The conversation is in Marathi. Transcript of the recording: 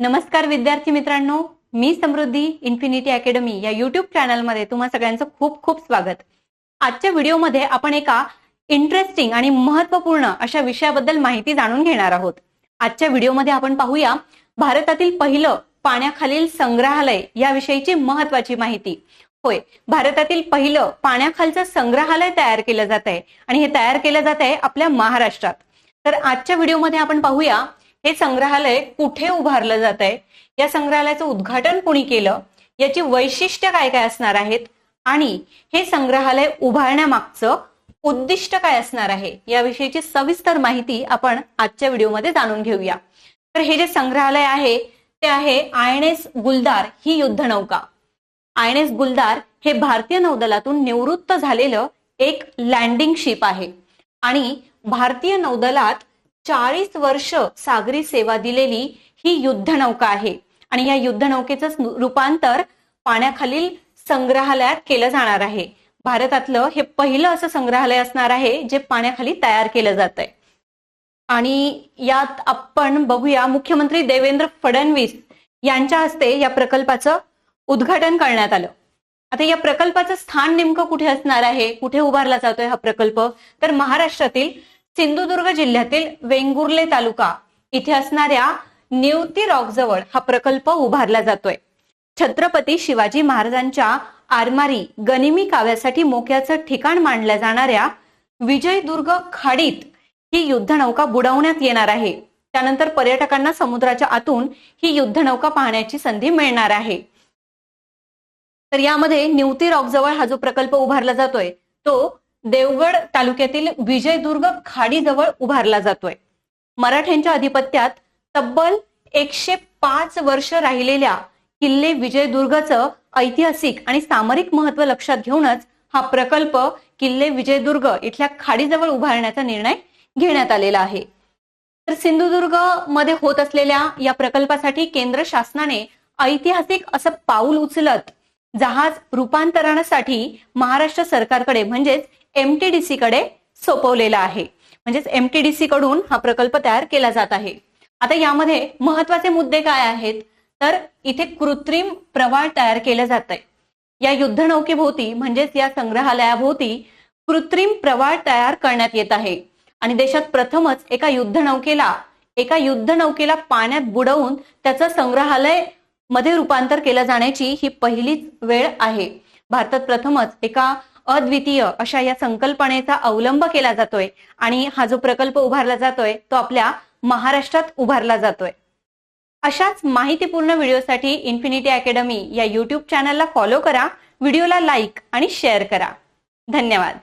नमस्कार विद्यार्थी मित्रांनो मी समृद्धी इन्फिनिटी अकॅडमी या युट्यूब चॅनलमध्ये तुम्हा सगळ्यांचं खूप खूप स्वागत. आजच्या व्हिडिओमध्ये आपण एका इंटरेस्टिंग आणि महत्त्वपूर्ण अशा विषयाबद्दल माहिती जाणून घेणार आहोत. आजच्या व्हिडिओमध्ये आपण पाहूया भारतातील पहिलं पाण्याखालील संग्रहालय याविषयीची महत्वाची माहिती. होय भारतातील पहिलं पाण्याखालचं संग्रहालय तयार केलं जात आहे आणि हे तयार केलं जात आहे आपल्या महाराष्ट्रात. तर आजच्या व्हिडिओमध्ये आपण पाहूया हे संग्रहालय कुठे उभारलं जात आहे? या संग्रहालयाचं उद्घाटन कुणी केलं? याची वैशिष्ट्य काय काय असणार आहेत? आणि हे संग्रहालय उभारण्यामागचं उद्दिष्ट काय असणार आहे? याविषयीची सविस्तर माहिती आपण आजच्या व्हिडिओमध्ये जाणून घेऊया. तर हे जे संग्रहालय आहे ते आहे आय एन एस गुलदार ही युद्धनौका आय एन एस गुलदार हे भारतीय नौदलातून निवृत्त झालेलं एक लँडिंग शिप आहे. आणि भारतीय नौदलात चाळीस वर्ष सागरी सेवा दिलेली ही युद्धनौका आहे. आणि या युद्धनौकेचं रूपांतर पाण्याखालील संग्रहालयात केलं जाणार आहे. भारतातलं हे पहिलं असं संग्रहालय असणार आहे जे पाण्याखाली तयार केलं जात आहे आणि यात आपण बघूया मुख्यमंत्री देवेंद्र फडणवीस यांच्या हस्ते या प्रकल्पाचं उद्घाटन करण्यात आलं. आता या प्रकल्पाचं स्थान नेमकं कुठे असणार आहे? कुठे उभारला जातोय हा प्रकल्प? तर महाराष्ट्रातील सिंधुदुर्ग जिल्ह्यातील वेंगुर्ले तालुका. इथे असणाऱ्या निवती रॉक जवळ हा प्रकल्प उभारला जातोय. छत्रपती शिवाजी महाराजांच्या आरमारी गनिमी काव्यासाठी मोक्याचं ठिकाण मानल्या जाणाऱ्या विजयदुर्ग खाडीत ही युद्धनौका बुडवण्यात येणार आहे. त्यानंतर पर्यटकांना समुद्राच्या आतून ही युद्धनौका पाहण्याची संधी मिळणार आहे. तर यामध्ये निवती रॉक जवळ हा जो प्रकल्प उभारला जातोय तो देवगड तालुक्यातील विजयदुर्ग खाडीजवळ उभारला जातोय. मराठ्यांच्या अधिपत्यात तब्बल एकशे पाच वर्ष राहिलेल्या किल्ले विजयदुर्गचं ऐतिहासिक आणि सामरिक महत्त्व लक्षात घेऊनच हा प्रकल्प किल्ले विजयदुर्ग इथल्या खाडीजवळ उभारण्याचा निर्णय घेण्यात आलेला आहे. तर सिंधुदुर्गमध्ये होत असलेल्या या प्रकल्पासाठी केंद्र शासनाने ऐतिहासिक असं पाऊल उचलत जहाज रूपांतरणासाठी महाराष्ट्र सरकारकडे म्हणजेच एमटीडीसी कडे सोपवलेला आहे. म्हणजेच एमटीडीसी कडून हा प्रकल्प तयार केला जात आहे. आता यामध्ये महत्त्वाचे मुद्दे काय आहेत? तर इथे कृत्रिम प्रवाळ तयार केलं जात आहे या युद्धनौकेभोवती म्हणजेच या संग्रहालयाभोवती कृत्रिम प्रवाळ तयार करण्यात येत आहे. आणि देशात प्रथमच एका युद्धनौकेला एका युद्धनौकेला पाण्यात बुडवून त्याचं संग्रहालयमध्ये रूपांतर केलं जाण्याची ही पहिलीच वेळ आहे. भारतात प्रथमच एका अद्वितीय अशा या संकल्पनेचा अवलंब केला जातोय आणि हा जो प्रकल्प उभारला जातोय तो आपल्या महाराष्ट्रात उभारला जातोय. अशाच माहितीपूर्ण व्हिडिओसाठी इन्फिनिटी अकॅडमी या युट्यूब चॅनलला फॉलो करा व्हिडिओला लाईक आणि शेअर करा. धन्यवाद.